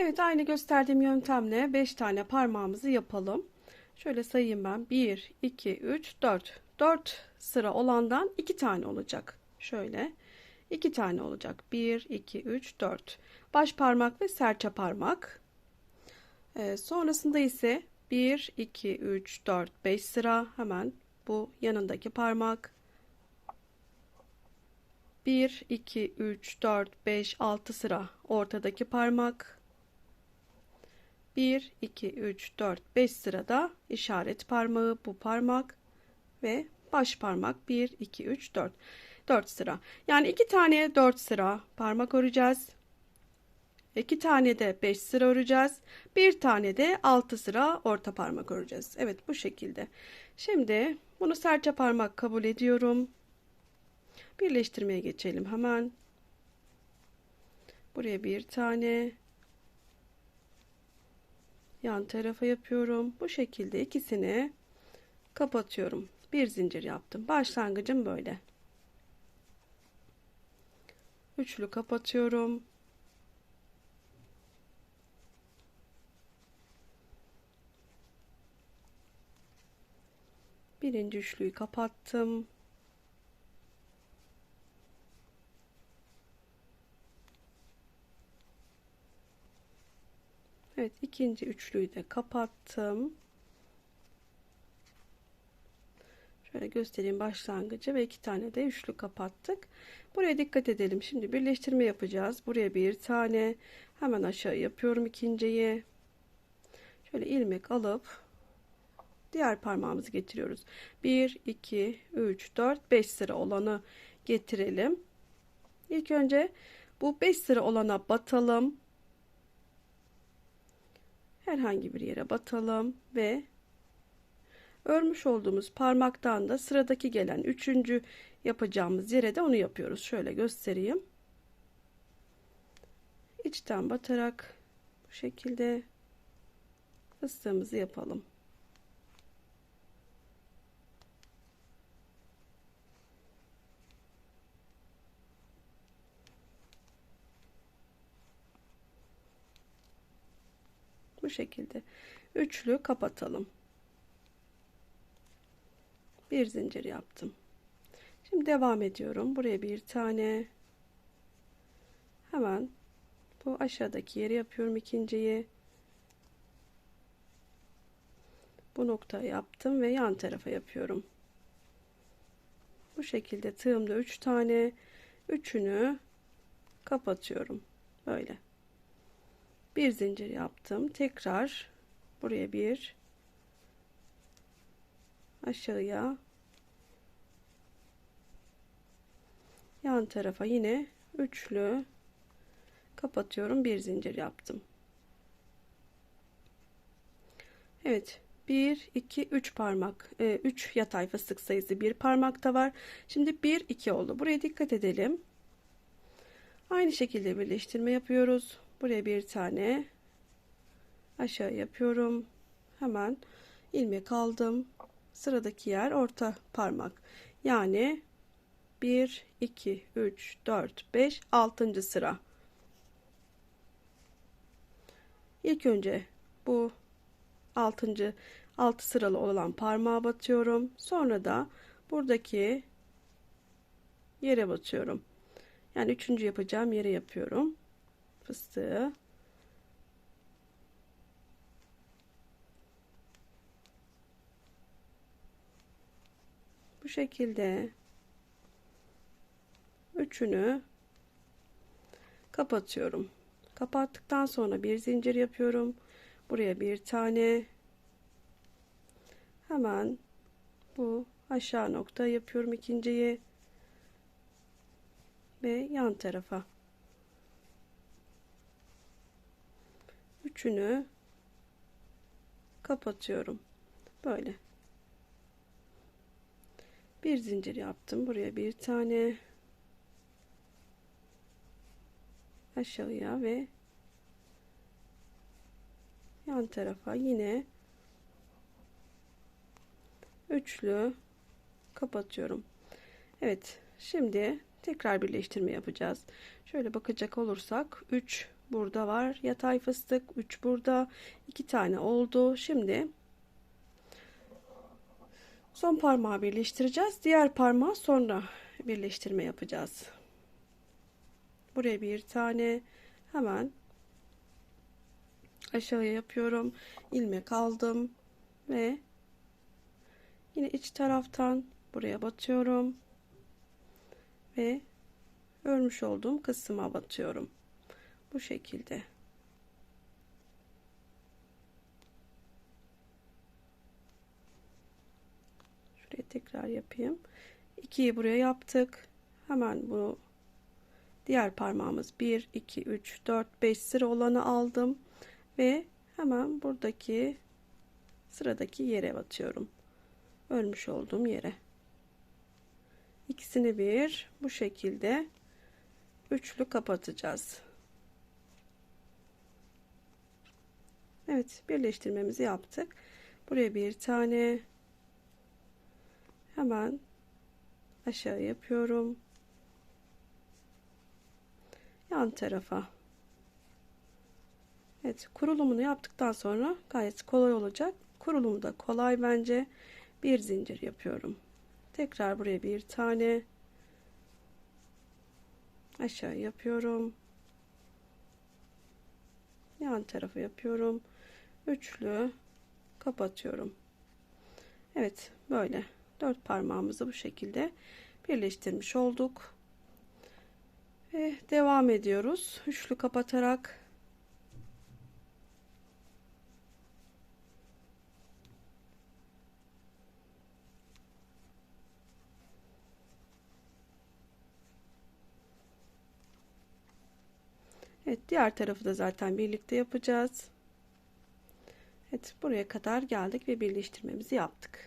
Evet aynı gösterdiğim yöntemle 5 tane parmağımızı yapalım. Şöyle sayayım ben. 1, 2, 3, 4. 4 sıra olandan 2 tane olacak. Şöyle 2 tane olacak. 1, 2, 3, 4. Baş parmak ve serçe parmak. Ee, sonrasında ise 1, 2, 3, 4, 5 sıra hemen bu yanındaki parmak. 1, 2, 3, 4, 5, 6 sıra ortadaki parmak. 1, 2, 3, 4, 5 sırada işaret parmağı bu parmak ve baş parmak 1, 2, 3, 4. 4 sıra. Yani 2 tane 4 sıra parmak öreceğiz. 2 tane de 5 sıra öreceğiz. 1 tane de 6 sıra orta parmak öreceğiz. Evet bu şekilde. Şimdi bunu serçe parmak kabul ediyorum. Birleştirmeye geçelim hemen. Buraya bir tane yan tarafa yapıyorum. Bu şekilde ikisini kapatıyorum. Bir zincir yaptım. Başlangıcım böyle. Üçlü kapatıyorum. Birinci üçlüyü kapattım. Evet ikinci üçlüyü de kapattım. Şöyle göstereyim başlangıcı ve iki tane de üçlü kapattık. Buraya dikkat edelim. Şimdi birleştirme yapacağız. Buraya bir tane hemen aşağı yapıyorum ikinciyi. Şöyle ilmek alıp diğer parmağımızı getiriyoruz. 1 2 3 4 5 sıra olanı getirelim. İlk önce bu 5 sıra olana batalım herhangi bir yere batalım ve örmüş olduğumuz parmaktan da sıradaki gelen üçüncü yapacağımız yere de onu yapıyoruz. Şöyle göstereyim. İçten batarak bu şekilde fıstığımızı yapalım. Bu şekilde üçlü kapatalım. Bir zincir yaptım. Şimdi devam ediyorum. Buraya bir tane. Hemen bu aşağıdaki yeri yapıyorum ikinciyi. Bu noktayı yaptım ve yan tarafa yapıyorum. Bu şekilde tığımda 3 tane. Üçünü kapatıyorum. Böyle bir zincir yaptım. Tekrar buraya bir aşağıya yan tarafa yine üçlü kapatıyorum. Bir zincir yaptım. Evet 1 2 3 parmak 3 e, yatay fıstık sayısı bir parmakta var. Şimdi 1 2 oldu. Buraya dikkat edelim. Aynı şekilde birleştirme yapıyoruz buraya bir tane aşağı yapıyorum. Hemen ilmek aldım. Sıradaki yer orta parmak. Yani 1 2 3 4 5 6. sıra. İlk önce bu 6. 6 sıralı olan parmağa batıyorum. Sonra da buradaki yere batıyorum. Yani üçüncü yapacağım yere yapıyorum fıstığı. Bu şekilde üçünü kapatıyorum. Kapattıktan sonra bir zincir yapıyorum. Buraya bir tane. Hemen bu aşağı nokta yapıyorum ikinciyi ve yan tarafa üçünü kapatıyorum. Böyle. Bir zincir yaptım. Buraya bir tane aşağıya ve yan tarafa yine üçlü kapatıyorum. Evet, şimdi tekrar birleştirme yapacağız. Şöyle bakacak olursak 3 burada var. Yatay fıstık 3 burada. 2 tane oldu. Şimdi son parmağı birleştireceğiz. Diğer parmağı sonra birleştirme yapacağız. Buraya bir tane hemen aşağıya yapıyorum. İlmek aldım ve yine iç taraftan buraya batıyorum ve örmüş olduğum kısma batıyorum bu şekilde. Şuraya tekrar yapayım. 2'yi buraya yaptık. Hemen bu diğer parmağımız 1 2 3 4 5 sıra olanı aldım. Ve hemen buradaki sıradaki yere batıyorum. Örmüş olduğum yere. İkisini bir bu şekilde üçlü kapatacağız Evet birleştirmemizi yaptık. Buraya bir tane hemen aşağı yapıyorum. Yan tarafa. Evet kurulumunu yaptıktan sonra gayet kolay olacak. Kurulumu da kolay bence. Bir zincir yapıyorum. Tekrar buraya bir tane aşağı yapıyorum yan tarafa yapıyorum. Üçlü kapatıyorum. Evet böyle. Dört parmağımızı bu şekilde birleştirmiş olduk. Ve devam ediyoruz. Üçlü kapatarak Evet diğer tarafı da zaten birlikte yapacağız. Evet buraya kadar geldik ve birleştirmemizi yaptık.